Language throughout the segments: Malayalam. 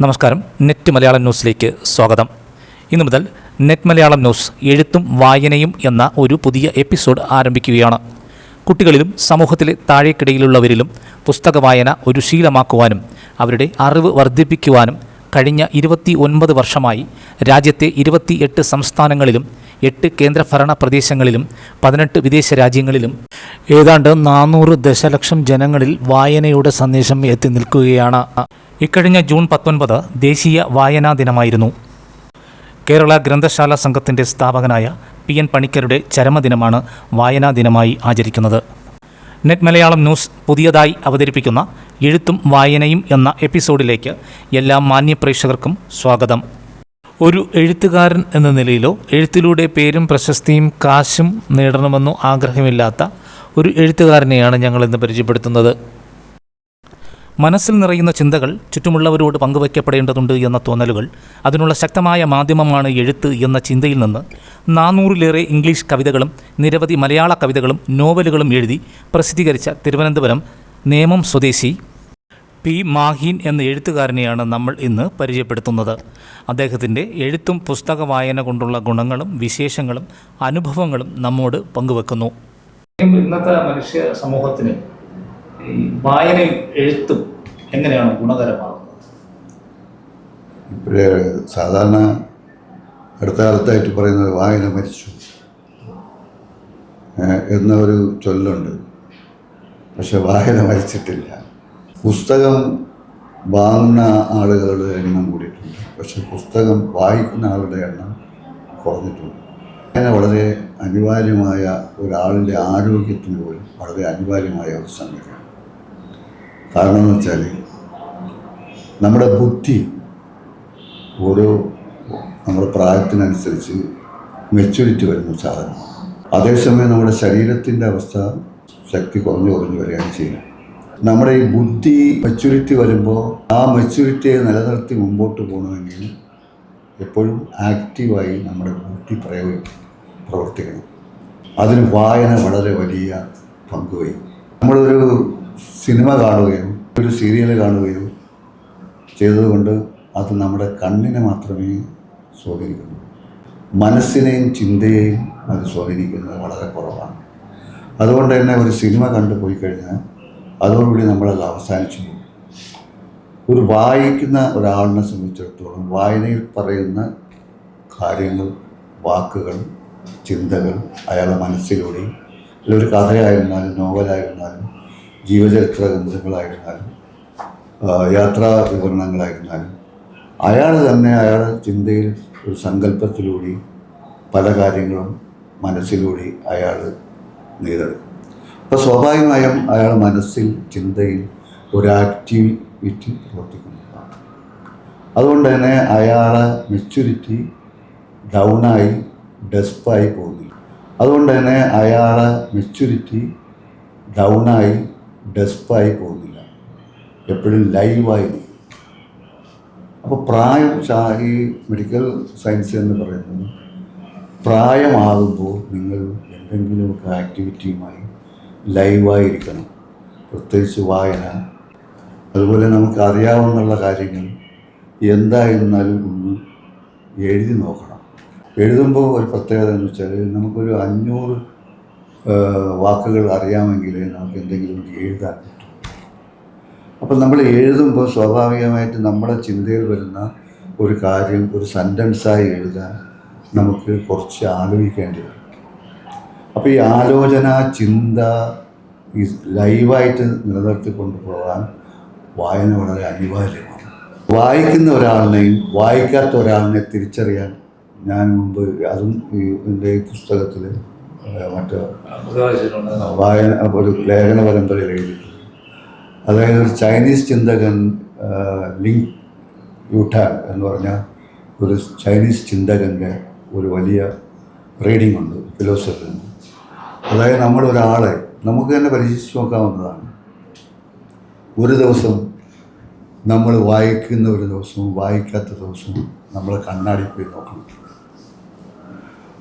നമസ്കാരം. നെറ്റ് മലയാളം ന്യൂസിലേക്ക് സ്വാഗതം. ഇന്നു മുതൽ നെറ്റ് മലയാളം ന്യൂസ് എഴുത്തും വായനയും എന്ന ഒരു പുതിയ എപ്പിസോഡ് ആരംഭിക്കുകയാണ്. കുട്ടികളിലും സമൂഹത്തിലെ താഴേക്കിടയിലുള്ളവരിലും പുസ്തക വായന ഒരു ശീലമാക്കുവാനും അവരുടെ അറിവ് വർദ്ധിപ്പിക്കുവാനും കഴിഞ്ഞ ഇരുപത്തി ഒൻപത് വർഷമായി രാജ്യത്തെ ഇരുപത്തിയെട്ട് സംസ്ഥാനങ്ങളിലും എട്ട് കേന്ദ്രഭരണ പ്രദേശങ്ങളിലും പതിനെട്ട് വിദേശ രാജ്യങ്ങളിലും ഏതാണ്ട് നാനൂറ് ദശലക്ഷം ജനങ്ങളിൽ വായനയുടെ സന്ദേശം എത്തി നിൽക്കുകയാണ്. ഇക്കഴിഞ്ഞ ജൂൺ പത്തൊൻപത് ദേശീയ വായനാ ദിനമായിരുന്നു. കേരള ഗ്രന്ഥശാല സംഘത്തിന്റെ സ്ഥാപകനായ പി എൻ പണിക്കരുടെ ചരമദിനമാണ് വായനാ ദിനമായി ആചരിക്കുന്നത്. നെറ്റ് മലയാളം ന്യൂസ് പുതിയതായി അവതരിപ്പിക്കുന്ന എഴുത്തും വായനയും എന്ന എപ്പിസോഡിലേക്ക് എല്ലാ മാന്യപ്രേക്ഷകർക്കും സ്വാഗതം. ഒരു എഴുത്തുകാരൻ എന്ന നിലയിലോ എഴുത്തിലൂടെ പേരും പ്രശസ്തിയും കാശും നേടണമെന്നോ ആഗ്രഹമില്ലാത്ത ഒരു എഴുത്തുകാരനെയാണ് ഞങ്ങൾ ഇന്ന് പരിചയപ്പെടുത്തുന്നത്. മനസ്സിൽ നിറയുന്ന ചിന്തകൾ ചുറ്റുമുള്ളവരോട് പങ്കുവയ്ക്കപ്പെടേണ്ടതുണ്ട് എന്ന തോന്നലുകൾ അതിനുള്ള ശക്തമായ മാധ്യമമാണ് എഴുത്ത് എന്ന ചിന്തയിൽ നിന്ന് നാനൂറിലേറെ ഇംഗ്ലീഷ് കവിതകളും നിരവധി മലയാള കവിതകളും നോവലുകളും എഴുതി പ്രസിദ്ധീകരിച്ച തിരുവനന്തപുരം നേമം സ്വദേശി പി മാഹീൻ എന്ന എഴുത്തുകാരനെയാണ് നമ്മൾ ഇന്ന് പരിചയപ്പെടുത്തുന്നത്. അദ്ദേഹത്തിന്റെ എഴുത്തും പുസ്തക വായന കൊണ്ടുള്ള ഗുണങ്ങളും വിശേഷങ്ങളും അനുഭവങ്ങളും നമ്മോട് പങ്കുവെക്കുന്നു. ഇന്നത്തെ മനുഷ്യ സമൂഹത്തിന് ഈ വായനയും എഴുത്തും എങ്ങനെയാണ് ഗുണകരമാകുന്നത്? ഇപ്പോഴേ സാധാരണ അടുത്ത കാലത്തായിട്ട് പറയുന്നത് വായന മരിച്ചു. എന്ന ഒരു ചൊല്ലുണ്ട്. പക്ഷെ വായന മരിച്ചിട്ടില്ല. പുസ്തകം വാങ്ങുന്ന ആളുകളുടെ എണ്ണം കൂടിയിട്ടുണ്ട്. പക്ഷെ പുസ്തകം വായിക്കുന്ന ആളുടെ എണ്ണം കുറഞ്ഞിട്ടുണ്ട്. വായന വളരെ അനിവാര്യമായ ഒരാളിന്റെ ആരോഗ്യത്തിന് പോലും വളരെ അനിവാര്യമായ ഒരു സംഗതിയാണ്. കാരണം എന്ന് വെച്ചാൽ നമ്മുടെ ബുദ്ധി ഓരോ നമ്മുടെ പ്രായത്തിനനുസരിച്ച് മെച്യൂരിറ്റി വരുന്ന സാധനം. അതേസമയം നമ്മുടെ ശരീരത്തിന്റെ അവസ്ഥ ശക്തി കുറഞ്ഞു കുറഞ്ഞു വരികയാണ് ചെയ്യുന്നത് നമ്മുടെ ഈ ബുദ്ധി മെച്യൂരിറ്റി വരുമ്പോൾ ആ മെച്യൂരിറ്റിയെ നിലനിർത്തി മുമ്പോട്ട് പോകണമെങ്കിൽ എപ്പോഴും ആക്റ്റീവായി നമ്മുടെ ബുദ്ധി പ്രയോഗി പ്രവർത്തിക്കണം. അതിന് വായന വളരെ വലിയ പങ്ക് വഹിക്കും. നമ്മളൊരു സിനിമ കാണുകയോ ഒരു സീരിയൽ കാണുകയോ ചെയ്തതുകൊണ്ട് അത് നമ്മുടെ കണ്ണിനെ മാത്രമേ സ്വാധീനിക്കുന്നു. മനസ്സിനെയും ചിന്തയെയും അത് സ്വാധീനിക്കുന്നത് വളരെ കുറവാണ്. അതുകൊണ്ട് തന്നെ ഒരു സിനിമ കണ്ടു പോയി കഴിഞ്ഞാൽ അതോടുകൂടി നമ്മളത് അവസാനിച്ചു പോകും. ഒരു വായിക്കുന്ന ഒരാളിനെ സംബന്ധിച്ചിടത്തോളം വായനയിൽ പറയുന്ന കാര്യങ്ങൾ വാക്കുകൾ ചിന്തകൾ അയാളുടെ മനസ്സിലൂടെയും അല്ല ഒരു കഥയായിരുന്നാലും നോവലായിരുന്നാലും ജീവചരിത്ര ഗ്രന്ഥങ്ങളായിരുന്നാലും യാത്രാ വിവരണങ്ങളായിരുന്നാലും അയാൾ തന്നെ അയാളുടെ ചിന്തയിൽ ഒരു സങ്കല്പത്തിലൂടെ പല കാര്യങ്ങളും മനസ്സിലൂടെ അയാൾ നെയ്തെടുക്കും അപ്പോൾ സ്വാഭാവികമായും അയാൾ മനസ്സിൽ ചിന്തയിൽ ഒരു ആക്ടിവിറ്റി പ്രവർത്തിക്കുന്നതാണ് അതുകൊണ്ട് തന്നെ അയാളെ മെച്യൂരിറ്റി ഡൗണായി ഡെസ്പായി പോകുന്നില്ല. അതുകൊണ്ട് തന്നെ അയാളെ മെച്യൂരിറ്റി ഡൗണായി ഡെസ്പായി പോകുന്നില്ല. എപ്പോഴും ലൈവായി അപ്പോൾ പ്രായം ഈ മെഡിക്കൽ സയൻസ് എന്ന് പറയുന്നത് പ്രായമാകുമ്പോൾ നിങ്ങൾ എന്തെങ്കിലുമൊക്കെ ആക്ടിവിറ്റിയുമായി ലൈവായിരിക്കണം പ്രത്യേകിച്ച് വായന. അതുപോലെ നമുക്ക് അറിയാവുന്നുള്ള കാര്യങ്ങൾ എന്തായിരുന്നാലും ഒന്ന് എഴുതി നോക്കണം. എഴുതുമ്പോൾ ഒരു പ്രത്യേകത എന്ന് വെച്ചാൽ നമുക്കൊരു അഞ്ഞൂറ് വാക്കുകൾ അറിയാമെങ്കിൽ നമുക്ക് എന്തെങ്കിലും എഴുതാൻ പറ്റും. അപ്പം നമ്മൾ എഴുതുമ്പോൾ സ്വാഭാവികമായിട്ട് നമ്മുടെ ചിന്തയിൽ വരുന്ന ഒരു കാര്യം ഒരു സെന്റൻസായി എഴുതാൻ നമുക്ക് കുറച്ച് ആലോചിക്കേണ്ടി വരും. അപ്പോൾ ഈ ആലോചന ചിന്ത ഈ ലൈവായിട്ട് നിലനിർത്തി കൊണ്ടുപോകാൻ വായന വളരെ അനിവാര്യമാണ്. വായിക്കുന്ന ഒരാളിനെയും വായിക്കാത്ത ഒരാളിനെ തിരിച്ചറിയാൻ ഞാൻ മുമ്പ് അതും ഈ എന്റെ ഈ പുസ്തകത്തിൽ മറ്റേ വായന ഒരു ലേഖന പരമ്പരയിൽ എഴുതിയിട്ടുണ്ട് അതായത് ഒരു ചൈനീസ് ചിന്തകൻ ലിങ് യൂട്ടാൻ എന്ന് പറഞ്ഞ ഒരു ചൈനീസ് ചിന്തകന്റെ ഒരു വലിയ റീഡിംഗ് ഉണ്ട് ഫിലോസഫി അതായത് നമ്മളൊരാളെ നമുക്ക് തന്നെ പരീക്ഷിച്ച് നോക്കാവുന്നതാണ്. ഒരു ദിവസം നമ്മൾ വായിക്കുന്ന ഒരു ദിവസവും വായിക്കാത്ത ദിവസവും നമ്മൾ കണ്ണാടി പോയി നോക്കണം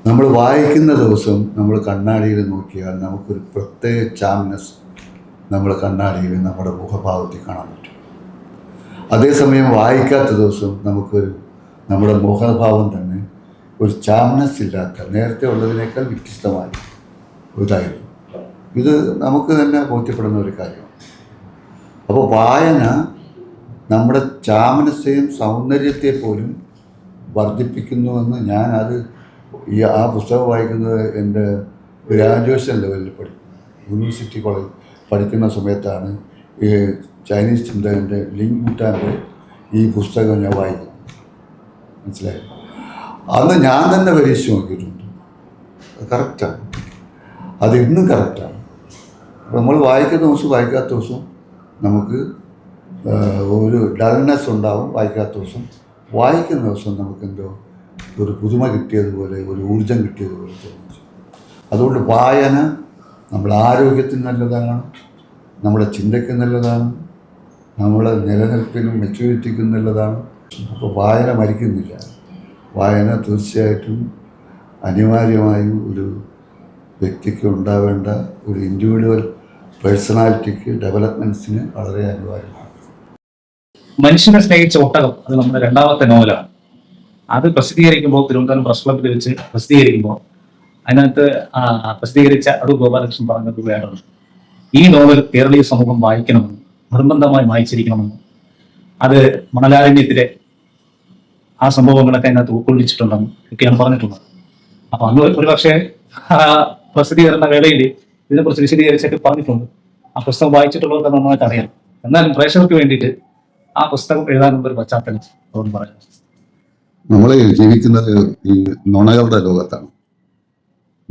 നമ്മൾ വായിക്കുന്ന ദിവസം നമ്മൾ കണ്ണാടിയിൽ നോക്കിയാൽ നമുക്കൊരു പ്രത്യേക ചാംനസ് നമ്മൾ കണ്ണാടിയിൽ നമ്മുടെ മുഖഭാവത്തിൽ കാണാൻ പറ്റും. അതേസമയം വായിക്കാത്ത ദിവസം നമുക്കൊരു നമ്മുടെ മുഖഭാവം തന്നെ ഒരു ചാംനസ് ഇല്ലാത്ത നേരത്തെ ഉള്ളതിനേക്കാൾ വ്യത്യസ്തമായി ഇതായിരുന്നു ഇത് നമുക്ക് തന്നെ ബോധ്യപ്പെടുന്ന ഒരു കാര്യമാണ്. അപ്പോൾ വായന നമ്മുടെ ചാമനസെയും സൗന്ദര്യത്തെ പോലും വർദ്ധിപ്പിക്കുന്നുവെന്ന് ഞാൻ അത് ഈ ആ പുസ്തകം വായിക്കുന്നത് എന്റെ ഗ്രാജുവേഷൻ ലെവലിൽ പഠി യൂണിവേഴ്സിറ്റി കോളേജ് പഠിക്കുന്ന സമയത്താണ് ഈ ചൈനീസ് ചിന്തകന്റെ ലിങ് മുട്ടാന്റെ ഈ പുസ്തകം ഞാൻ വായിക്കുന്നത്. മനസ്സിലായി? അന്ന് ഞാൻ തന്നെ പരീക്ഷ നോക്കിയിട്ടുണ്ട്. കറക്റ്റാണ്. അത് ഇന്നും കറക്റ്റാണ്. നമ്മൾ വായിക്കുന്ന ദിവസം വായിക്കാത്ത ദിവസം നമുക്ക് ഒരു ഡൾനെസ് ഉണ്ടാവും വായിക്കാത്ത ദിവസം. വായിക്കുന്ന ദിവസം നമുക്കെന്തോ ഒരു പുതുമ കിട്ടിയതുപോലെ ഒരു ഊർജം കിട്ടിയതുപോലെ തോന്നിച്ചു. അതുകൊണ്ട് വായന നമ്മുടെ ആരോഗ്യത്തിന് നല്ലതാണ് നമ്മുടെ ചിന്തയ്ക്ക് നല്ലതാണ് നമ്മുടെ നിലനിൽപ്പിനും മെച്യൂരിറ്റിക്കും നല്ലതാണ്. അപ്പോൾ വായന മരിക്കുന്നില്ല. വായന തീർച്ചയായിട്ടും അനിവാര്യമായും ഒരു വ്യക്തിക്ക് ഉണ്ടാവേണ്ട ഒരു ഇൻഡിവിജ്വൽ പേഴ്സണാലിറ്റിക്ക് ഡെവലപ്മെന്റ്സിന് വളരെ അനിവാര്യമാണ്. മനുഷ്യനെ സ്നേഹിച്ച ഒട്ടകം അത് നമ്മുടെ രണ്ടാമത്തെ നോവലാണ്. അത് പ്രസിദ്ധീകരിക്കുമ്പോൾ തിരുവനന്തപുരം പ്രസ് ക്ലബിൽ വെച്ച് പ്രസിദ്ധീകരിക്കുമ്പോൾ അതിനകത്ത് പ്രസിദ്ധീകരിച്ച അടൂർ ഗോപാലകൃഷ്ണൻ പറഞ്ഞത് വേണം ഈ നോവൽ കേരളീയ സമൂഹം വായിക്കണമെന്ന് നിർബന്ധമായി വായിച്ചിരിക്കണമെന്ന് അത് മണലാരണ്യത്തിലെ ആ സംഭവങ്ങളൊക്കെ അതിനകത്ത് ഉൾക്കൊള്ളിച്ചിട്ടുണ്ടെന്ന് ഒക്കെയാണ് പറഞ്ഞിട്ടുള്ളത്. അപ്പൊ അന്ന് ഒരു പക്ഷേ പ്രസിദ്ധീകരണ വേളയിൽ ഇതിനെക്കുറിച്ച് വിശദീകരിച്ചൊക്കെ പറഞ്ഞിട്ടുണ്ട്. ആ പുസ്തകം വായിച്ചിട്ടുള്ളവർക്ക് നന്നായിട്ട് അറിയാം. എന്നാലും പ്രേക്ഷകർക്ക് വേണ്ടിയിട്ട് ആ പുസ്തകം എഴുതാനുള്ള ഒരു പശ്ചാത്തലം അതുകൊണ്ട് പറയാം. നമ്മൾ ജീവിക്കുന്നത് ഈ നുണകളുടെ ലോകത്താണ്.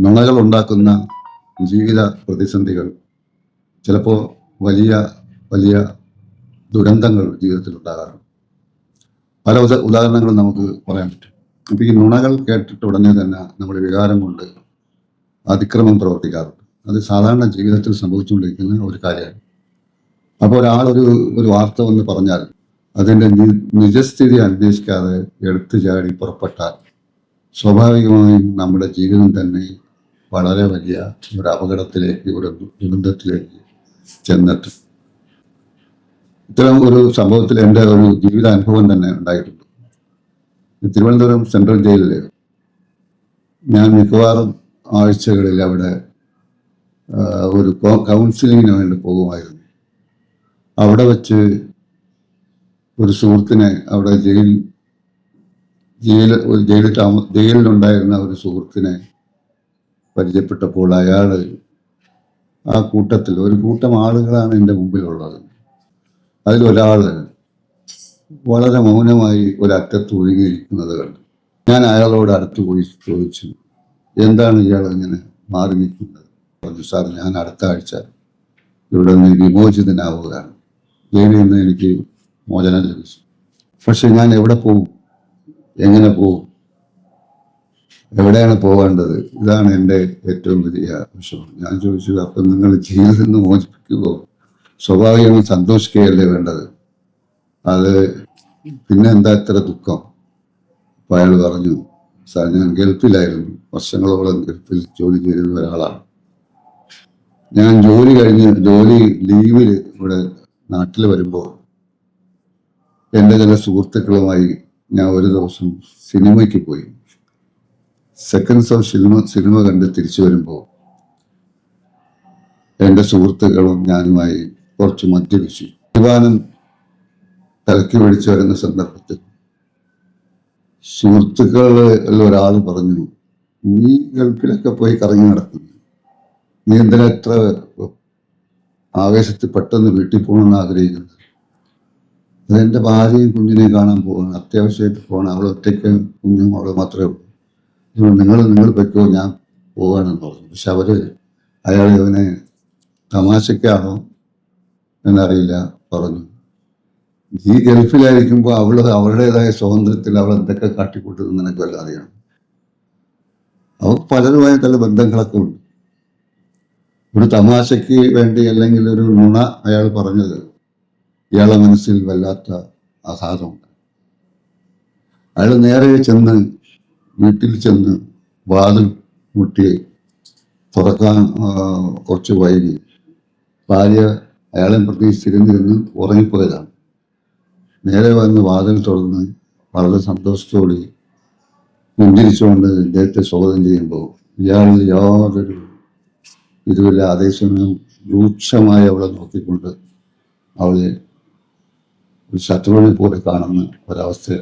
നുണകൾ ഉണ്ടാക്കുന്ന ജീവിത പ്രതിസന്ധികൾ ചിലപ്പോൾ വലിയ വലിയ ദുരന്തങ്ങൾ ജീവിതത്തിൽ ഉണ്ടാകാറുണ്ട്. പല ഉദ ഉദാഹരണങ്ങളും നമുക്ക് പറയാൻ പറ്റും. അപ്പോൾ ഈ നുണകൾ കേട്ടിട്ട് ഉടനെ തന്നെ നമ്മുടെ വികാരം കൊണ്ട് അതിക്രമം പ്രവർത്തിക്കാറുണ്ട്. അത് സാധാരണ ജീവിതത്തിൽ സംഭവിച്ചുകൊണ്ടിരിക്കുന്ന ഒരു കാര്യമാണ്. അപ്പോൾ ഒരാളൊരു ഒരു വാർത്ത വന്ന് പറഞ്ഞാൽ അതിന്റെ നിജസ്ഥിതി അന്വേഷിക്കാതെ എടുത്തു ചാടി പുറപ്പെട്ടാൽ സ്വാഭാവികമായും നമ്മുടെ ജീവിതം തന്നെ വളരെ വലിയ ഒരു അപകടത്തിലേക്ക് ഒരു ദുരന്തത്തിലേക്ക് ചെന്നെത്തും. ഇത്തരം ഒരു സംഭവത്തിൽ എന്റെ ഒരു ജീവിത അനുഭവം തന്നെ ഉണ്ടായിട്ടുണ്ട്. തിരുവനന്തപുരം സെൻട്രൽ ജയിലിൽ ഞാൻ മിക്കവാറും ആഴ്ചകളിൽ അവിടെ ഒരു കൗൺസിലിങ്ങിന് വേണ്ടി പോകുമായിരുന്നു. അവിടെ വെച്ച് ഒരു സുഹൃത്തിനെ അവിടെ ജയിൽ ജയിൽ ഒരു ജയിലിൽ താമ ജയിലിലുണ്ടായിരുന്ന ഒരു സുഹൃത്തിനെ പരിചയപ്പെട്ടപ്പോൾ അയാൾ ആ കൂട്ടത്തിൽ ഒരു കൂട്ടം ആളുകളാണ് എന്റെ മുമ്പിലുള്ളത്. അതിലൊരാൾ വളരെ മൗനമായി ഒരറ്റത്ത് ഒഴുകിയിരിക്കുന്നത് കണ്ടു. ഞാൻ അയാളോട് അടുത്ത് പോയി ചോദിച്ചു എന്താണ് ഇയാൾ ഇങ്ങനെ മാറി നിൽക്കുന്നത്? പറഞ്ഞു സാർ ഞാൻ അടുത്ത ആഴ്ച ഇവിടെ നിന്ന് വിമോചിതനാവുകയാണ്. ജയിലിൽ നിന്ന് എനിക്ക് മോചനം ലഭിച്ചു. പക്ഷെ ഞാൻ എവിടെ പോകും എങ്ങനെ പോകും എവിടെയാണ് പോകേണ്ടത് ഇതാണ് എന്റെ ഏറ്റവും വലിയ വിഷമം ഞാൻ ചോദിച്ചു അപ്പം നിങ്ങൾ ജയിലിൽ നിന്ന് മോചിപ്പിക്കുമോ സ്വാഭാവികമായി സന്തോഷിക്കുകയല്ലേ വേണ്ടത്? അത് പിന്നെ എന്താ ഇത്ര ദുഃഖം? അപ്പോൾ അയാൾ പറഞ്ഞു സാർ ഞാൻ ഗൾഫിലായിരുന്നു. വർഷങ്ങളോളം ഗൾഫിൽ ജോലി ചെയ്തിരുന്ന ഒരാളാണ്. ഞാൻ ജോലി കഴിഞ്ഞ് ജോലി ലീവിൽ ഇവിടെ നാട്ടിൽ വരുമ്പോൾ എന്റെ ചില സുഹൃത്തുക്കളുമായി ഞാൻ ഒരു ദിവസം സിനിമയ്ക്ക് പോയി. സെക്കൻഡ്സ് ഓഫ് സിനിമ സിനിമ കണ്ട് തിരിച്ചു വരുമ്പോൾ എന്റെ സുഹൃത്തുക്കളും ഞാനുമായി കുറച്ച് മദ്യപിച്ചു ദിവാനം തലക്കി പിടിച്ചു വരുന്ന സന്ദർഭത്തിൽ സുഹൃത്തുക്കളിൽ ഒരാൾ പറഞ്ഞു നീ ഗൾഫിലൊക്കെ പോയി കറങ്ങി നടക്കുന്നു. നീ എന്തിനാ എത്ര ആവേശത്തിൽ പെട്ടെന്ന് വീട്ടിൽ പോകണമെന്ന് ആഗ്രഹിക്കുന്നത്? അതെന്റെ ഭാര്യയും കുഞ്ഞിനെ കാണാൻ പോകണം അത്യാവശ്യമായിട്ട് പോകണം അവൾ ഒറ്റയ്ക്ക് കുഞ്ഞും അവൾ മാത്രമേ ഉള്ളൂ. നിങ്ങൾ നിങ്ങൾ പറ്റുമോ ഞാൻ പോവാണെന്ന് പറഞ്ഞു. പക്ഷെ അവർ അയാൾ ഇവനെ തമാശക്കാണോ എന്നറിയില്ല പറഞ്ഞു. ഈ ഗൾഫിലായിരിക്കുമ്പോൾ അവൾ അവളുടേതായ സ്വാതന്ത്ര്യത്തിൽ അവൾ എന്തൊക്കെ കാട്ടിക്കൂട്ടുന്നു നിനക്ക് വല്ല അറിയണം. അവൾ പലരുമായ നല്ല ബന്ധങ്ങളൊക്കെ ഉണ്ട്. ഒരു തമാശയ്ക്ക് വേണ്ടി അല്ലെങ്കിൽ ഒരു നുണ അയാൾ പറഞ്ഞത് ഇയാളെ മനസ്സിൽ വല്ലാത്ത ആഘാതമുണ്ട്. അയാൾ നേരെ ചെന്ന് വീട്ടിൽ ചെന്ന് വാതിൽ മുട്ടി തുറക്കാൻ കുറച്ച് വൈകി. ഭാര്യ അയാളെ പ്രതീക്ഷിച്ചിരുന്നിരുന്ന് ഉറങ്ങിപ്പോയതാണ്. നേരെ വന്ന് വാതിൽ തുറന്ന് വളരെ സന്തോഷത്തോടെ പുഞ്ചിരിച്ചുകൊണ്ട് ഇദ്ദേഹത്തെ സ്വാഗതം ചെയ്യുമ്പോൾ ഇയാളിൽ യാതൊരു ഇതുമില്ല അതേസമയം രൂക്ഷമായി അവളെ നോക്കിക്കൊണ്ട് അവളെ ഒരു ശത്രുവിനെ പോലെ കാണുന്ന ഒരവസ്ഥ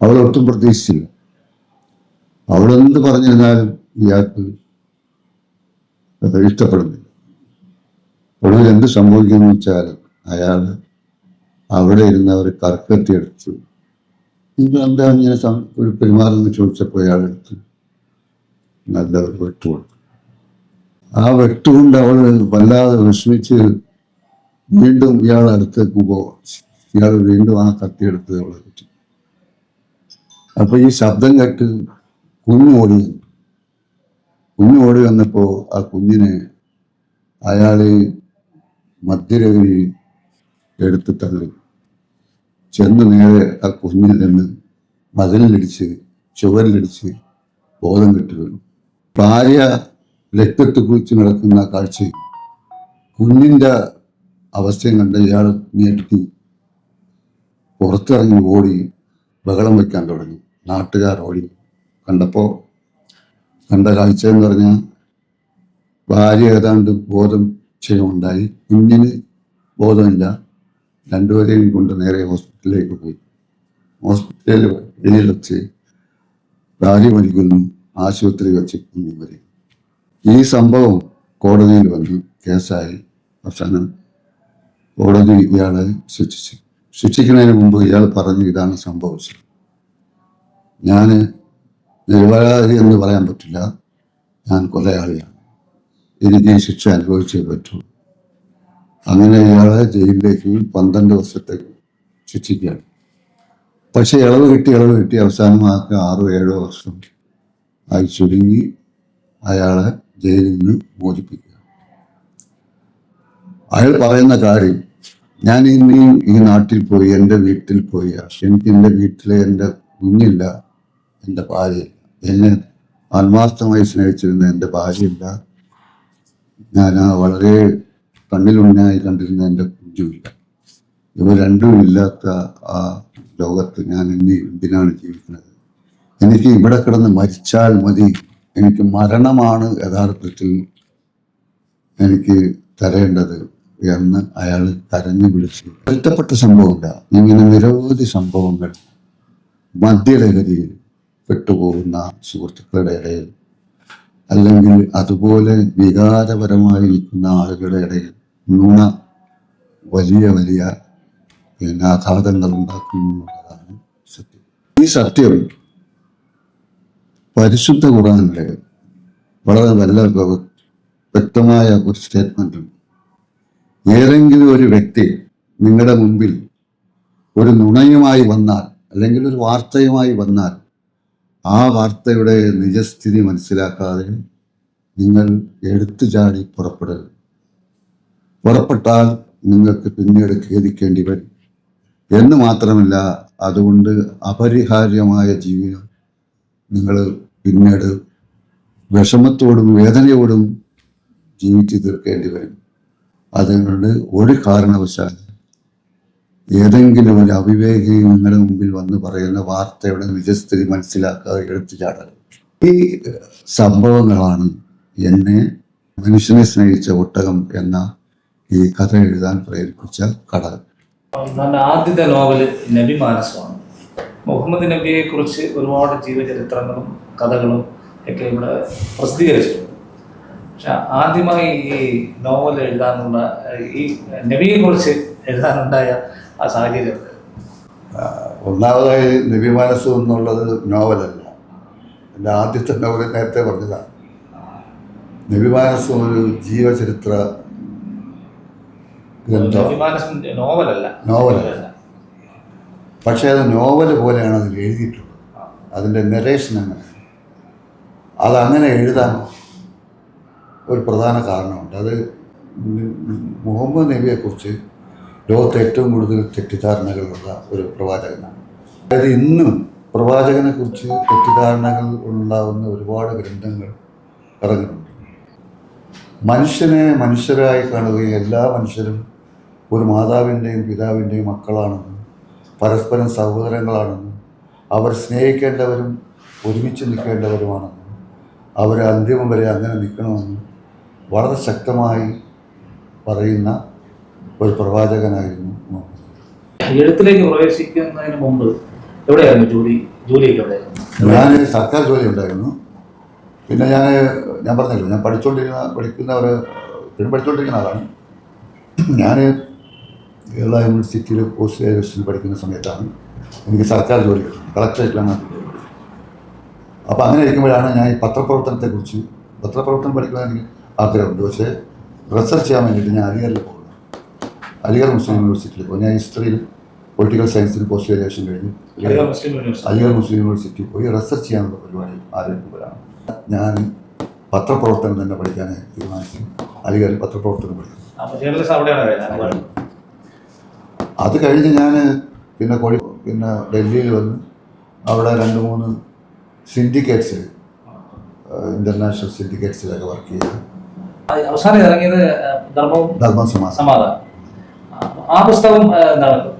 അവൾ ഒട്ടും പ്രതീക്ഷിച്ചില്ല. അവളെന്ത് പറഞ്ഞിരുന്നാലും ഇയാൾക്ക് ഇഷ്ടപ്പെടുന്നില്ല. ഒടുവിൽ എന്ത് സംഭവിക്കുന്നു വെച്ചാൽ അയാൾ അവിടെ ഇരുന്നവർ കറക്കത്തിയെടുത്ത് നിങ്ങൾ എന്താ ഇങ്ങനെ ഒരു പെരുമാറുന്ന ചോദിച്ചപ്പോൾ അയാളെടുത്ത് നല്ല ഒരു വെട്ട് കൊടുത്തു ആ വെട്ടുകൊണ്ട് അവൾ വല്ലാതെ വിഷമിച്ച് വീണ്ടും ഇയാൾ അടുത്തേക്ക് പോകും ഇയാൾ വീണ്ടും ആ കത്തിയെടുത്ത് അവളെ വെച്ചു അപ്പൊ ഈ ശബ്ദം കേട്ട് കുഞ്ഞു ഓടി വന്നു. കുഞ്ഞു ഓടി വന്നപ്പോ ആ കുഞ്ഞിനെ അയാൾ മധ്യരവിൽ എടുത്ത് തള്ളി. ചെന്ന് നേരെ ആ കുഞ്ഞിൽ നിന്ന് മതിലിടിച്ച് ചുവരിലിടിച്ച് ബോധം കെട്ടി ഭാര്യ രക്തത്ത് കുളിച്ച് നടക്കുന്ന കാഴ്ചയും കുഞ്ഞിന്റെ അവസ്ഥയും കണ്ട് ഇയാൾ ഞെട്ടി പുറത്തിറങ്ങി ഓടി ബഹളം വയ്ക്കാൻ തുടങ്ങി. നാട്ടുകാർ ഓടി കണ്ടപ്പോൾ കണ്ട കാഴ്ച എന്ന് പറഞ്ഞാൽ ഭാര്യ ഏതാണ്ട് ബോധം ക്ഷയമുണ്ടായി കുഞ്ഞിന് ബോധമില്ല. രണ്ടുപേരെയും കൊണ്ട് നേരെ ഹോസ്പിറ്റലിലേക്ക് പോയി. ഹോസ്പിറ്റലിൽ വെച്ച് ഭാര്യ മരിക്കുന്നു. ആശുപത്രി വെച്ച് കുഞ്ഞു മരിക്കും ഈ സംഭവം കോടതിയിൽ വന്നു കേസായി. അവസാനം കോടതി ഇയാളെ ശിക്ഷിച്ചു. ശിക്ഷിക്കുന്നതിന് മുമ്പ് ഇയാൾ പറഞ്ഞു ഇതാണ് സംഭവിച്ചത്. ഞാൻ നിരപരാധി എന്ന് പറയാൻ പറ്റില്ല. ഞാൻ കൊലയാളിയാണ്. എനിക്ക് ഈ ശിക്ഷ അനുഭവിച്ചേ പറ്റൂ. അങ്ങനെ ഇയാളെ ജയിലിലേക്ക് പന്ത്രണ്ട് വർഷത്തേക്ക് ശിക്ഷിക്കുകയാണ്. പക്ഷെ ഇളവ് കിട്ടി ഇളവ് കിട്ടി. അവസാനമാക്കി ആറോ ഏഴോ വർഷം ആയി ചുരുങ്ങി അയാളെ ജയിലിൽ നിന്ന് മോചിപ്പിക്കുക. അയാൾ പറയുന്ന കാര്യം ഞാൻ ഇനി ഈ നാട്ടിൽ പോയി എന്റെ വീട്ടിൽ പോയി എനിക്ക് എന്റെ വീട്ടിലെ എന്റെ കുഞ്ഞില്ല എന്റെ ഭാര്യയില്ല എന്നെ ആത്മാർത്ഥമായി സ്നേഹിച്ചിരുന്ന എന്റെ ഭാര്യയില്ല ഞാൻ വളരെ കണ്ണിലുണ്ണായി കണ്ടിരുന്ന എന്റെ കുഞ്ഞുമില്ല. ഇവ രണ്ടും ഇല്ലാത്ത ആ ലോകത്ത് ഞാൻ ഇനി എന്തിനാണ് ജീവിക്കുന്നത്? എനിക്ക് ഇവിടെ കിടന്ന് മരിച്ചാൽ മതി. എനിക്ക് മരണമാണ് യഥാർത്ഥത്തിൽ എനിക്ക് തരേണ്ടത്. എന്ന് അയാൾ കരഞ്ഞു വിളിച്ചു. ഒറ്റപ്പെട്ട സംഭവമില്ല. ഇങ്ങനെ നിരവധി സംഭവങ്ങൾ മദ്യലഹരിയിൽ പെട്ടുപോകുന്ന സുഹൃത്തുക്കളുടെ ഇടയിൽ അല്ലെങ്കിൽ അതുപോലെ വികാരപരമായിരിക്കുന്ന ആളുകളുടെ ഇടയിൽ നുണ വലിയ വലിയ പിന്നെ ആഘാതങ്ങൾ ഉണ്ടാക്കുന്നു സത്യം. ഈ സത്യം പരിശുദ്ധ ഖുറാനിലെ വളരെ നല്ല വ്യ- വ്യക്തമായ ഒരു സ്റ്റേറ്റ്മെന്റ് ഉണ്ട്. ഏതെങ്കിലും ഒരു വ്യക്തി നിങ്ങളുടെ മുമ്പിൽ ഒരു നുണയുമായി വന്നാൽ അല്ലെങ്കിൽ ഒരു വാർത്തയുമായി വന്നാൽ ആ വാർത്തയുടെ നിജസ്ഥിതി മനസ്സിലാക്കാതെ നിങ്ങൾ എടുത്തു ചാടി പുറപ്പെടരുത്. പുറപ്പെട്ടാൽ നിങ്ങൾക്ക് പിന്നീട് ഖേദിക്കേണ്ടി വരും. എന്ന് മാത്രമല്ല അതുകൊണ്ട് അപരിഹാര്യമായ ജീവിതം നിങ്ങൾ പിന്നീട് വിഷമത്തോടും വേദനയോടും ജീവിച്ചു തീർക്കേണ്ടി വരും. അതുകൊണ്ട് ഒരു കാരണവശാൽ ഏതെങ്കിലും ഒരു അവിവേകി നിങ്ങളുടെ മുമ്പിൽ വന്ന് പറയുന്ന വാർത്തയുടെ നിജസ്ഥിതി മനസ്സിലാക്കാതെ എടുത്തു ചാടരുത്. ഈ സംഭവങ്ങളാണ് എന്നെ മനുഷ്യനെ സ്നേഹിച്ച ഒട്ടകം എന്ന ഈ കഥ എഴുതാൻ പ്രേരിപ്പിച്ച ഘടകം ആദ്യത്തെ നോവൽ നബി മാനസമാണ്. മുഹമ്മദ് നബിയെ കുറിച്ച് ഒരുപാട് ജീവചരിത്രങ്ങളും കഥകളും ഒക്കെ ഇവിടെ പ്രസിദ്ധീകരിച്ചിട്ടുണ്ട്. ആദ്യമായി ഈ നോവൽ എഴുതാനുള്ള ഈ നബിയെ കുറിച്ച് എഴുതാനുണ്ടായ ആ സാഹചര്യം. ഒന്നാമതായി നബി മനസ്സു എന്നുള്ളത് നോവലല്ല. എന്റെ ആദ്യത്തെ നോവൽ നേരത്തെ പറഞ്ഞതാണ് നബി നബിമാനസ് ഒരു ജീവചരിത്ര ഗ്രന്ഥം. നോവലല്ല. നോവലല്ല. പക്ഷേ അത് നോവൽ പോലെയാണ് അതിൽ എഴുതിയിട്ടുള്ളത്. അതിന്റെ നെറേഷൻ അങ്ങനെ. അതങ്ങനെ എഴുതാൻ ഒരു പ്രധാന കാരണമുണ്ട്. അത് മുഹമ്മദ് നബിയെക്കുറിച്ച് ലോകത്ത് ഏറ്റവും കൂടുതൽ തെറ്റിദ്ധാരണകളുള്ള ഒരു പ്രവാചകനാണ്. അതായത് ഇന്നും പ്രവാചകനെക്കുറിച്ച് തെറ്റിദ്ധാരണകൾ ഉണ്ടാകുന്ന ഒരുപാട് ഗ്രന്ഥങ്ങൾ ഇറങ്ങുന്നുണ്ട്. മനുഷ്യനെ മനുഷ്യരായി കാണുകയും എല്ലാ മനുഷ്യരും ഒരു മാതാവിന്റെയും പിതാവിന്റെയും മക്കളാണെന്നും പരസ്പരം സഹോദരങ്ങളാണെന്നും അവർ സ്നേഹിക്കേണ്ടവരും ഒരുമിച്ച് നിൽക്കേണ്ടവരുമാണെന്നും അവർ അന്തിമം വരെ അങ്ങനെ നിൽക്കണമെന്നും വളരെ ശക്തമായി പറയുന്ന ഒരു പ്രവാചകനായിരുന്നു എഴുത്തിലേക്ക് പ്രവേശിക്കുന്നതിന് മുമ്പ് എവിടെയായിരുന്നു ജോലി? ജോലിയൊക്കെ എവിടെയായിരുന്നു? ഞാൻ സർക്കാർ ജോലി ഉണ്ടായിരുന്നു പിന്നെ ഞാൻ ഞാൻ പറഞ്ഞല്ലോ ഞാൻ പഠിച്ചുകൊണ്ടിരുന്ന പഠിക്കുന്ന ഒരു പിന്നെ പഠിച്ചുകൊണ്ടിരിക്കുന്ന ആളാണ്. ഞാൻ കേരള യൂണിവേഴ്സിറ്റിയിൽ പോസ്റ്റ് ഗ്രാജുവേഷനിൽ പഠിക്കുന്ന സമയത്താണ് എനിക്ക് സർക്കാർ ജോലി കളക്ടറേറ്റിലാണ് അപ്പോൾ അങ്ങനെ ഇരിക്കുമ്പോഴാണ് ഞാൻ ഈ പത്രപ്രവർത്തനത്തെക്കുറിച്ച് പത്രപ്രവർത്തനം പഠിക്കാൻ എനിക്ക് ആഗ്രഹമുണ്ട്. പക്ഷേ റിസർച്ച് ചെയ്യാൻ വേണ്ടിയിട്ട് ഞാൻ അലിഗറിൽ പോകുന്നു അലിഗർ മുസ്ലിം യൂണിവേഴ്സിറ്റിയിൽ പോയി. ഞാൻ ഹിസ്റ്ററിയിൽ പൊളിറ്റിക്കൽ സയൻസിൽ പോസ്റ്റ് ഗ്രാജുവേഷൻ കഴിഞ്ഞു. Aligarh Muslim university Aligarh Muslim university പോയി റിസർച്ച് ചെയ്യാനുള്ള പരിപാടി ആരംഭിക്കുമ്പോഴാണ്. ഞാൻ പത്രപ്രവർത്തനം തന്നെ പഠിക്കാൻ തീരുമാനിച്ചു. അലിഗറിൽ പത്രപ്രവർത്തനം പഠിക്കും അത് കഴിഞ്ഞ് ഞാൻ പിന്നെ കോഴി പിന്നെ ഡൽഹിയിൽ വന്ന് അവിടെ രണ്ട് മൂന്ന് സിൻഡിക്കേറ്റ്സിൽ ഇന്റർനാഷണൽ സിൻഡിക്കേറ്റ്സിലൊക്കെ വർക്ക് ചെയ്തു. അവസാനം ഇറങ്ങിയത് ധർമ്മവും ധർമ്മ സമാധാനം. ആ പുസ്തകം എന്താണ്?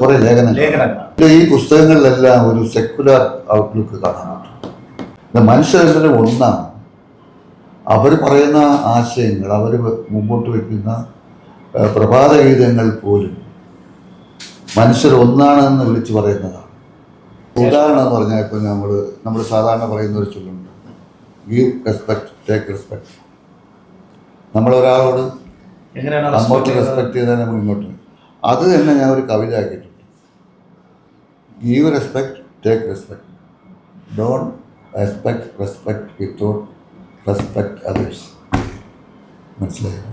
കുറെ ലേഖനങ്ങൾ. ഈ പുസ്തകങ്ങളിലെല്ലാം ഒരു സെക്കുലർ ഔട്ട്ലുക്ക് കാണാൻ പറ്റും. ഒന്നാണ്. അവർ പറയുന്ന ആശയങ്ങൾ അവർ മുമ്പോട്ട് വയ്ക്കുന്ന ഏഹ്, പ്രഭാത ഗീതങ്ങൾ പോലും മനുഷ്യർ ഒന്നാണെന്ന് വിളിച്ചു പറയുന്നതാണ്. ഉദാഹരണം എന്ന് പറഞ്ഞാൽ ഇപ്പം നമ്മൾ നമ്മൾ സാധാരണ പറയുന്ന ഒരു ചൊല്ലുണ്ട്. ഗീവ് റെസ്പെക്ട് ടേക്ക് റെസ്പെക്ട് നമ്മളൊരാളോട് എങ്ങനെയാണ് അങ്ങോട്ട് റെസ്പെക്ട് ചെയ്താൽ നമുക്ക് ഇങ്ങോട്ട് അത് തന്നെ ഞാൻ ഒരു കവിത ആക്കിയിട്ടുണ്ട്. Give respect take respect don't respect respect without respect others മനസ്സിലായോ?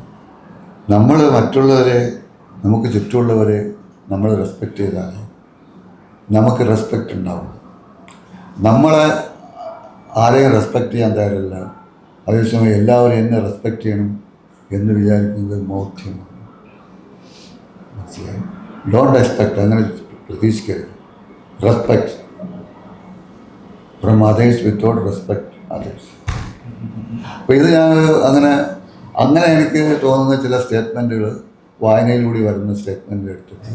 നമ്മൾ മറ്റുള്ളവരെ നമുക്ക് ചുറ്റുമുള്ളവരെ നമ്മൾ റെസ്പെക്റ്റ് ചെയ്താൽ നമുക്ക് റെസ്പെക്റ്റ് ഉണ്ടാവും നമ്മളെ ആരെയും റെസ്പെക്റ്റ് ചെയ്യാൻ തയ്യാറല്ല. അതേസമയം എല്ലാവരും എന്നെ റെസ്പെക്റ്റ് ചെയ്യണം. എന്ന് വിചാരിക്കുന്നത് മൗഢ്യമാണ്. മനസ്സിലായി? ഡോണ്ട് എക്സ്പെക്ട് അങ്ങനെ പ്രതീക്ഷിക്കരുത്. Respect from others without respect others അപ്പോൾ ഇത് ഞാൻ അങ്ങനെ അങ്ങനെ എനിക്ക് തോന്നുന്ന ചില സ്റ്റേറ്റ്മെന്റുകൾ വായനയിലൂടെ വരുന്ന സ്റ്റേറ്റ്മെന്റ് എടുത്തിട്ട്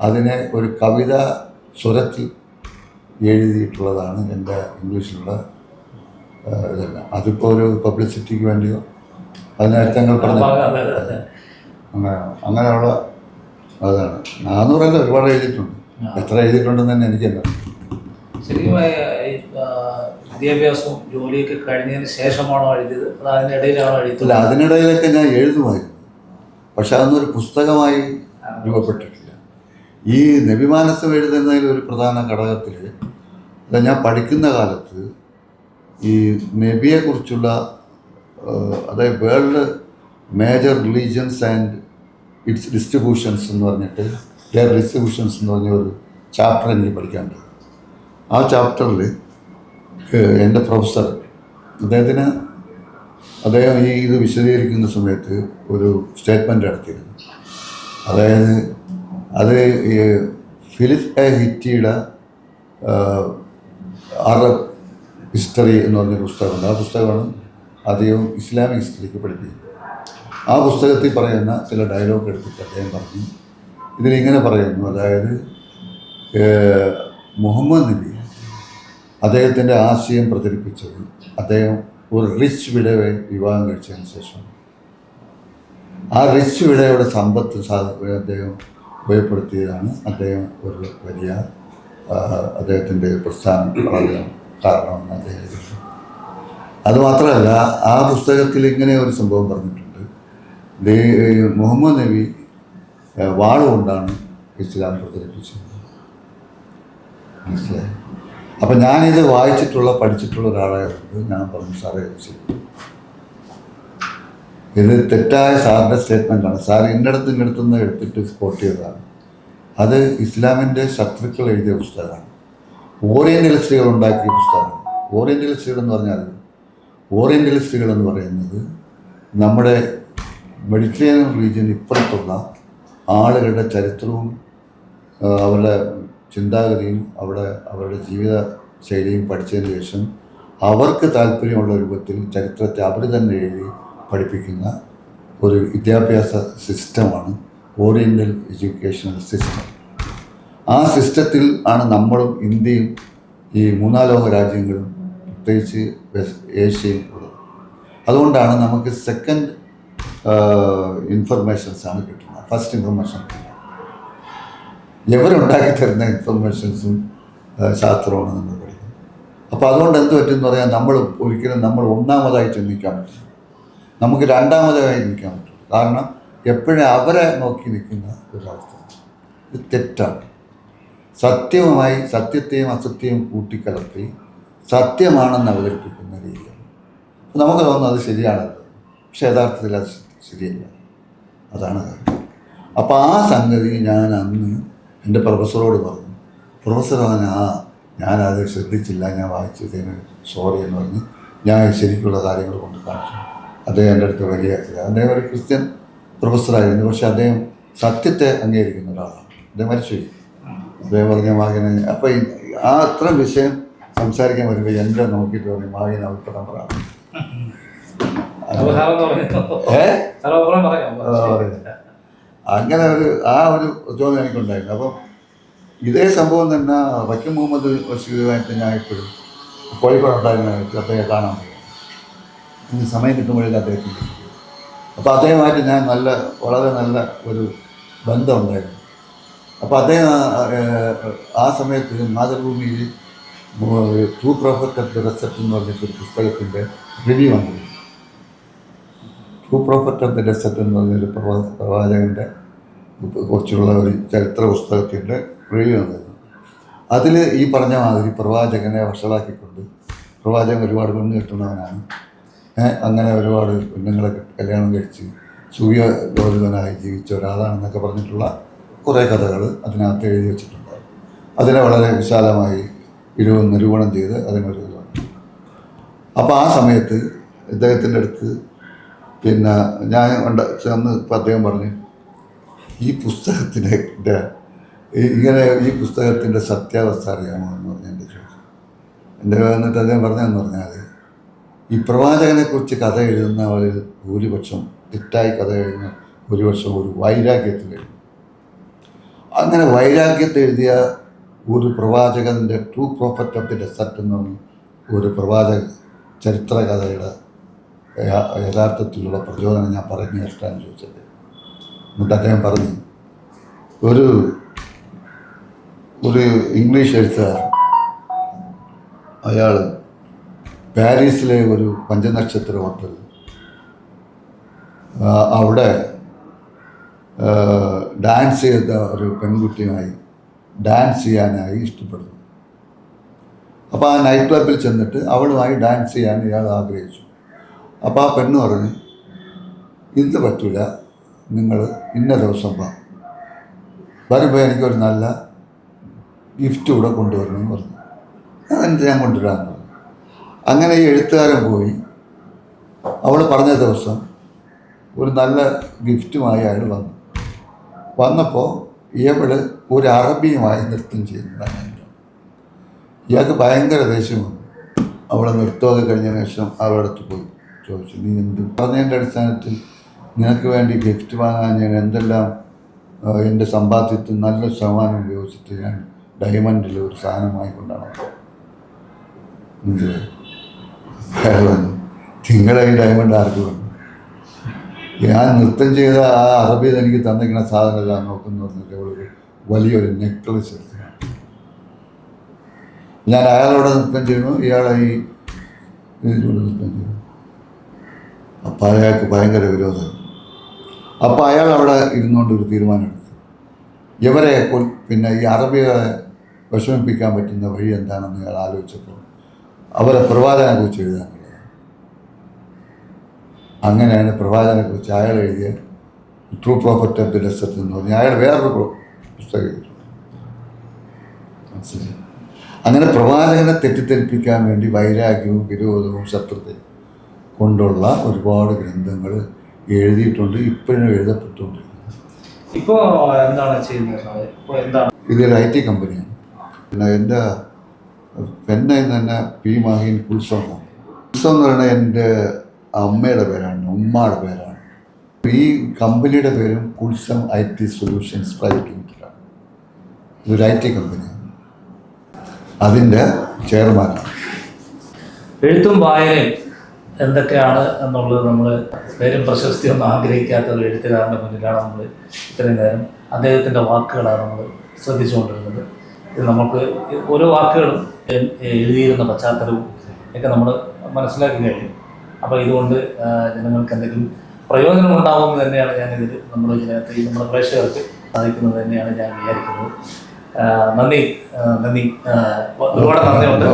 അതിനെ ഒരു കവിത സ്വരത്തിൽ എഴുതിയിട്ടുള്ളതാണ് എന്റെ ഇംഗ്ലീഷിലുള്ള ഇതെല്ലാം. അതിപ്പോൾ ഒരു പബ്ലിസിറ്റിക്ക് വേണ്ടിയോ അതെ, നേരത്തെ അതെ. പറഞ്ഞു അങ്ങനെയുള്ള അതാണ്. നാനൂറല്ല ഒരുപാട് എഴുതിയിട്ടുണ്ട്. എത്ര എഴുതിയിട്ടുണ്ടെന്ന് തന്നെ എനിക്കല്ല തന്നെ ശരിക്കും ഈ, ആ, വിദ്യാഭ്യാസവും ജോലിയൊക്കെ കഴിഞ്ഞതിന് ശേഷമാണോ എഴുതിയത്? അത് അതിനിടയിലാണോ അല്ല അതിനിടയിലൊക്കെ ഞാൻ എഴുതുമായിരുന്നു. പക്ഷെ അതൊന്നൊരു പുസ്തകമായി രൂപപ്പെട്ടിട്ടില്ല. ഈ നബിമാനസം എഴുതുന്നതിൽ ഒരു പ്രധാന ഘടകത്തിൽ ഞാൻ പഠിക്കുന്ന കാലത്ത് ഈ നബിയെക്കുറിച്ചുള്ള അതായത് world major religions and its distributions എന്ന് പറഞ്ഞിട്ട് ദർ ഡിസ്ട്രിബ്യൂഷൻസ് എന്ന് പറഞ്ഞ ഒരു ചാപ്റ്റർ എനിക്ക് പഠിക്കാനുണ്ട്. ആ ചാപ്റ്ററിൽ എന്റെ പ്രൊഫസർ അദ്ദേഹത്തിന് അദ്ദേഹം ഈ ഇത് വിശദീകരിക്കുന്ന സമയത്ത് ഒരു സ്റ്റേറ്റ്മെന്റ് നടത്തിയിരുന്നു. അതായത് അത് ഫിലിപ്പ് എ ഹിറ്റിയുടെ അറബ് ഹിസ്റ്ററി എന്ന് പറഞ്ഞ പുസ്തകമുണ്ട്. ആ പുസ്തകമാണ് അധികം ഇസ്ലാമിക് ഹിസ്റ്ററിക്ക് പഠിപ്പിക്കുന്നു ആ പുസ്തകത്തിൽ പറയുന്ന ചില ഡയലോഗ് എടുത്തിട്ട് അദ്ദേഹം പറഞ്ഞു ഇതിലിങ്ങനെ പറയുന്നു അതായത് മുഹമ്മദ് നബി അദ്ദേഹത്തിന്റെ ആശയം പ്രചരിപ്പിച്ചത് അദ്ദേഹം ഒരു റിച്ച് വിടവെ വിവാഹം കഴിച്ചതിന് ശേഷം ആ റിച്ച് വിടയുടെ സമ്പത്ത് അദ്ദേഹം ഉപയോഗപ്പെടുത്തിയതാണ് അദ്ദേഹം ഒരു വലിയ അദ്ദേഹത്തിന്റെ പ്രസ്ഥാനം വളരാൻ കാരണമെന്ന് അദ്ദേഹം. അതുമാത്രമല്ല ആ പുസ്തകത്തിൽ ഇങ്ങനെ ഒരു സംഭവം പറഞ്ഞിട്ടുണ്ട്. മുഹമ്മദ് നബി വാളുകൊണ്ടാണ് ഇസ്ലാം പ്രചരിപ്പിച്ചത്. മനസ്സിലായി? അപ്പം ഞാനിത് വായിച്ചിട്ടുള്ള പഠിച്ചിട്ടുള്ള ഒരാളായതുകൊണ്ട് ഞാൻ പറഞ്ഞു സാറേ ഇത് തെറ്റായ സാറിന്റെ സ്റ്റേറ്റ്മെന്റാണ് സാർ ഇന്നടത്ത് ഇന്നടത്തു നിന്ന് എടുത്തിട്ട് സ്പോട്ട് ചെയ്തതാണ്. അത് ഇസ്ലാമിന്റെ ശത്രുക്കൾ എഴുതിയ പുസ്തകമാണ്. ഓറിയന്റലിസ്റ്റുകൾ ഉണ്ടാക്കിയ പുസ്തകമാണ്. ഓറിയന്റലിസ്റ്റുകൾ എന്ന് പറഞ്ഞാൽ ഓറിയന്റലിസ്റ്റുകൾ എന്ന് പറയുന്നത് നമ്മുടെ മെഡിറ്ററേനിയൻ റീജിയൻ ഇപ്പുറത്തുള്ള ആളുകളുടെ ചരിത്രവും അവരുടെ ചിന്താഗതിയും അവിടെ അവരുടെ ജീവിത ശൈലിയും പഠിച്ചതിന് ശേഷം അവർക്ക് താല്പര്യമുള്ള രൂപത്തിൽ ചരിത്രത്തെ അവർ തന്നെ എഴുതി പഠിപ്പിക്കുന്ന ഒരു വിദ്യാഭ്യാസ സിസ്റ്റമാണ് ഓറിയന്റൽ എഡ്യൂക്കേഷണൽ സിസ്റ്റം. ആ സിസ്റ്റത്തിൽ ആണ് നമ്മളും ഇന്ത്യയും ഈ മൂന്നാലോക രാജ്യങ്ങളും പ്രത്യേകിച്ച് ഏഷ്യയിൽ ഏഷ്യയും ഉള്ളത് അതുകൊണ്ടാണ് നമുക്ക് സെക്കൻഡ് ഇൻഫർമേഷൻസാണ് കിട്ടുന്നത്. ഫസ്റ്റ് ഇൻഫർമേഷൻ എവരുണ്ടാക്കി തരുന്ന ഇൻഫർമേഷൻസും ശാസ്ത്രമാണ് നമ്മൾ പഠിക്കുന്നത്. അപ്പോൾ അതുകൊണ്ട് എന്ത് പറ്റുമെന്ന് പറയാൻ നമ്മൾ ഒരിക്കലും നമ്മൾ ഒന്നാമതായി ചിന്തിക്കാൻ പറ്റില്ല. നമുക്ക് രണ്ടാമതായി നിൽക്കാൻ പറ്റും കാരണം എപ്പോഴും അവരെ നോക്കി നിൽക്കുന്ന ഒരവസ്ഥ. ഇത് തെറ്റാണ്. സത്യവുമായി സത്യത്തെയും അസത്യവും കൂട്ടിക്കലർത്തി സത്യമാണെന്ന് അവതരിപ്പിക്കുന്ന രീതി. നമുക്ക് തോന്നുന്നു അത് ശരിയാണ് പക്ഷെ യഥാർത്ഥത്തിൽ അത് ശരിയല്ല. അതാണ് കാര്യം. അപ്പോൾ ആ സംഗതി ഞാൻ അന്ന് എന്റെ പ്രൊഫസറോട് പറഞ്ഞു. പ്രൊഫസർ പറഞ്ഞു ആ ഞാനത് ശ്രദ്ധിച്ചില്ല. ഞാൻ വായിച്ചതിന് സോറി എന്ന് പറഞ്ഞ് ഞാൻ ശരിക്കുള്ള കാര്യങ്ങൾ കൊണ്ട് കാണിച്ചു. അദ്ദേഹം എന്റെ അടുത്ത് വലിയ അദ്ദേഹം ഒരു ക്രിസ്ത്യൻ പ്രൊഫസറായിരുന്നു. പക്ഷേ അദ്ദേഹം സത്യത്തെ അംഗീകരിക്കുന്ന ഒരാളാണ്. അദ്ദേഹം മരിച്ചു അദ്ദേഹം പറഞ്ഞ മകന് അപ്പോൾ ഈ- ആ അത്ര വിഷയം സംസാരിക്കാൻ വരുമ്പോൾ എന്റെ നോക്കിയിട്ട് പറഞ്ഞു മാഗിന് അഭിപ്രായം പറയാം. പറയുന്നില്ല. അങ്ങനെ ഒരു ആ ഒരു ചോദ്യം എനിക്കുണ്ടായിരുന്നു. അപ്പം ഇതേ സംഭവം തന്നെ വക്കീൽ മുഹമ്മദ് ബഷീറുമായിട്ട് ഞാൻ ഇപ്പോഴും കോഴിക്കോട് ഉണ്ടായിരുന്ന അദ്ദേഹം കാണാൻ പോയി. ഇനി സമയം കിട്ടുമ്പോഴേക്കും അദ്ദേഹത്തിന്റെ അപ്പോൾ അദ്ദേഹമായിട്ട് ഞാൻ നല്ല വളരെ നല്ല ഒരു ബന്ധമുണ്ടായിരുന്നു. അപ്പോൾ അദ്ദേഹം ആ സമയത്ത് മാതൃഭൂമിയിൽ true prophet of the desert എന്ന് പറഞ്ഞിട്ടൊരു പുസ്തകത്തിന്റെ റിവ്യൂ വന്നത് true prophet of the desert എന്ന് പറഞ്ഞൊരു പ്രവാ പ്രവാചകന്റെ കുറിച്ചുള്ള ഒരു ചരിത്ര പുസ്തകത്തിന്റെ റിവ്യൂ വന്നിരുന്നു അതിൽ ഈ പറഞ്ഞ മാതിരി പ്രവാചകനെ വഷളാക്കിക്കൊണ്ട് പ്രവാചകൻ ഒരുപാട് പെണ്ണ് കിട്ടുന്നവനാണ്. അങ്ങനെ ഒരുപാട് പെണ്ണുങ്ങളെ കല്യാണം കഴിച്ച് സൂര്യലോലിതനായി ജീവിച്ച ഒരാളാണെന്നൊക്കെ പറഞ്ഞിട്ടുള്ള കുറേ കഥകൾ അതിനകത്ത് എഴുതി വെച്ചിട്ടുണ്ട്. അതിനെ വളരെ വിശാലമായി ഇരുവ് നിരൂപണം ചെയ്ത് അതിനൊരു അപ്പോൾ ആ സമയത്ത് ഇദ്ദേഹത്തിന്റെ അടുത്ത് പിന്നെ ഞാൻ ഉണ്ട് ചെന്ന് ഇപ്പം അദ്ദേഹം പറഞ്ഞു ഈ പുസ്തകത്തിന്റെ ഇങ്ങനെ ഈ പുസ്തകത്തിന്റെ സത്യാവസ്ഥ അറിയാമോ? എന്ന് പറഞ്ഞു എന്റെ ചോദിച്ചു. എന്റെ എന്നിട്ട് അദ്ദേഹം പറഞ്ഞതെന്ന് പറഞ്ഞാൽ ഈ പ്രവാചകനെക്കുറിച്ച് കഥ എഴുതുന്നവരിൽ ഭൂരിപക്ഷം തെറ്റായി കഥ എഴുതുന്ന ഭൂരിപക്ഷം ഒരു വൈരാഗ്യത്തിൽ എഴുതും അങ്ങനെ വൈരാഗ്യത്തെ എഴുതിയ ഒരു പ്രവാചകന്റെ true prophet of the desert എന്നാണ് ഒരു പ്രവാചക ചരിത്രകഥയുടെ യഥാർത്ഥത്തിലുള്ള പ്രചോദനം ഞാൻ പറഞ്ഞു ഇഷ്ടമെന്ന് ചോദിച്ചത്. എന്നിട്ട് അദ്ദേഹം പറഞ്ഞു ഒരു ഒരു ഇംഗ്ലീഷ് എഴുത്തുകാരൻ അയാൾ പാരീസിലെ ഒരു പഞ്ചനക്ഷത്ര ഹോട്ടൽ അവിടെ ഡാൻസ് ചെയ്ത ഒരു പെൺകുട്ടിയുമായി ഡാൻസ് ചെയ്യാനായി ഇഷ്ടപ്പെടുന്നു. അപ്പോൾ ആ നൈറ്റ് ക്ലബിൽ ചെന്നിട്ട് അവളുമായി ഡാൻസ് ചെയ്യാൻ ഇയാൾ ആഗ്രഹിച്ചു. അപ്പോൾ ആ പെണ്ണ് പറഞ്ഞു ഇന്ന് പറ്റില്ല നിങ്ങൾ ഇന്ന ദിവസം വാ. വരുമ്പോൾ എനിക്കൊരു നല്ല ഗിഫ്റ്റ് കൂടെ കൊണ്ടുവരണമെന്ന് പറഞ്ഞു. അതെന്ത് ഞാൻ കൊണ്ടുവരാമെന്ന് പറഞ്ഞു. അങ്ങനെ ഈ എഴുത്തുകാരൻ പോയി. അവൾ പറഞ്ഞ ദിവസം ഒരു നല്ല ഗിഫ്റ്റുമായി അയാൾ വന്നു. വന്നപ്പോൾ ഇവൾ ഒരു അറബിയുമായി നൃത്തം ചെയ്യുന്നതാണ് ഇയാൾക്ക് ഭയങ്കര ദേഷ്യം അവളെ നൃത്തമൊക്കെ കഴിഞ്ഞതിന് ശേഷം അവളുടെ അടുത്ത് പോയി ചോദിച്ചു നീ എന്ത് പറഞ്ഞതിന്റെ അടിസ്ഥാനത്തിൽ നിനക്ക് വേണ്ടി ഗിഫ്റ്റ് വാങ്ങാൻ ഞാൻ എന്തെല്ലാം എന്റെ സമ്പാദ്യത്തിൽ നല്ല ശതമാനം ഉപയോഗിച്ചിട്ട് ഞാൻ ഡയമണ്ടിൽ ഒരു സാധനം വാങ്ങിക്കൊണ്ടാണ് വന്നത്." മനസ്സിലായോ? നിങ്ങളെ ഈ ഡയമണ്ട് ആർക്ക് വേണം ഞാൻ നൃത്തം ചെയ്ത ആ അറബിയിൽ എനിക്ക് തന്നിരിക്കുന്ന സാധനം എല്ലാം നോക്കുന്നു പറഞ്ഞിട്ട് അവളൊരു വലിയൊരു നെക്ലസ് എടുത്തിട്ടാണ് ഞാൻ അയാളോട് നൃത്തം ചെയ്യുന്നു. ഇയാളെ ഈ ഇതിലൂടെ നൃത്തം ചെയ്യുന്നു. അപ്പം അയാൾക്ക് ഭയങ്കര വിരോധം അപ്പം അയാൾ അവിടെ ഇരുന്നുകൊണ്ട് ഒരു തീരുമാനമെടുത്തു ഇവരെ പിന്നെ ഈ അറബികളെ വിഷമിപ്പിക്കാൻ പറ്റുന്ന വഴി എന്താണെന്ന് അയാൾ ആലോചിച്ചപ്പോൾ അവരെ പ്രവാചകനെ കുറിച്ച് എഴുതാനുള്ളത് അങ്ങനെയാണ് പ്രവാചനെ കുറിച്ച് അയാൾ എഴുതിയ true prophet of the desert എന്ന് പറഞ്ഞ് അയാൾ വേറൊരു പുസ്തകം എഴുതി മനസ്സിലായി? അങ്ങനെ പ്രവാചകനെ തെറ്റിദ്ധരിപ്പിക്കാൻ വേണ്ടി വൈരാഗ്യവും വിരോധവും ശത്രുതയും കൊണ്ടുള്ള ഒരുപാട് ഗ്രന്ഥങ്ങൾ എഴുതിയിട്ടുണ്ട് ഇപ്പോഴും എഴുതപ്പെട്ടുകൊണ്ടിരിക്കുന്നു. ഇപ്പോൾ എന്താണ് ചെയ്യുന്നത്? ഇതൊരു ഐ ടി കമ്പനിയാണ്. പിന്നെ എന്റെ പെന്നെ തന്നെ പി മാഹിൻ കുൽസോന്നാണ് എന്ന് പറയുന്നത് എന്റെ അമ്മയുടെ പേരാണ് ഉമ്മയുടെ പേരാണ്. ഈ കമ്പനിയുടെ പേരും Kulsum I T solutions private ലിമിറ്റഡാണ്. ഇതൊരു ഐ ടി കമ്പനിയാണ് അതിന്റെ ചെയർമാനാണ്. എഴുത്തും വായനയും എന്തൊക്കെയാണ് എന്നുള്ളത് നമ്മൾ പേരും പ്രശസ്തിയൊന്നും ആഗ്രഹിക്കാത്ത ഒരു എഴുത്തുകാരന്റെ മുന്നിലാണ് നമ്മൾ ഇത്രയും നേരം അദ്ദേഹത്തിന്റെ വാക്കുകളാണ് നമ്മൾ ശ്രദ്ധിച്ചുകൊണ്ടിരുന്നത്. ഇത് നമുക്ക് ഓരോ വാക്കുകളും എഴുതിയിരുന്ന പശ്ചാത്തലവും ഒക്കെ നമ്മൾ മനസ്സിലാക്കി കഴിഞ്ഞു. അപ്പോൾ ഇതുകൊണ്ട് ജനങ്ങൾക്ക് എന്തെങ്കിലും പ്രയോജനം ഉണ്ടാവുമെന്ന് തന്നെയാണ് ഞാനിതിൽ നമ്മുടെ ഇതിനകത്ത് ഈ നമ്മുടെ പ്രേക്ഷകർക്ക് സാധിക്കുന്നത് തന്നെയാണ് ഞാൻ വിചാരിക്കുന്നത്. നന്ദി നന്ദി. ഒരുപാട് നന്ദിയുണ്ട്.